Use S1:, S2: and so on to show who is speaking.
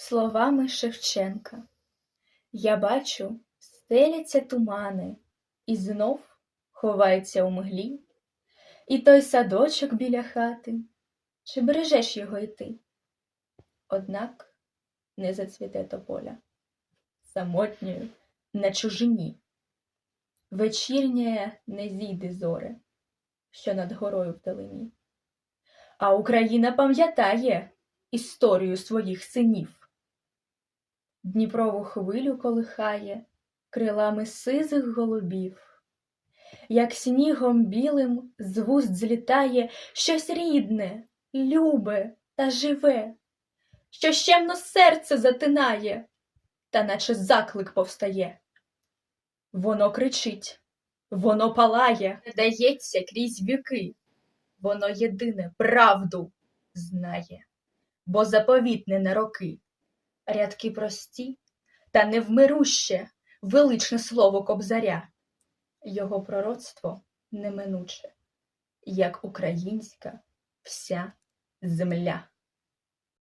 S1: словами Шевченка. Я бачу, стеляться тумани, і знов ховається у мглі, і той садочок біля хати, чи бережеш його й ти? Однак не зацвіте тополя, самотньою на чужині. Вечірняє не зійде зоре, що над горою вдалині. А Україна пам'ятає історію своїх синів. Дніпрову хвилю колихає крилами сизих голубів, як снігом білим з вуст злітає щось рідне, любе та живе, що щемно серце затинає, та наче заклик повстає. Воно кричить, воно палає, не дається крізь віки, воно єдине правду знає, бо заповітне на роки. Рядки прості, та невмируще, величне слово кобзаря, його пророцтво неминуче, як українська вся земля.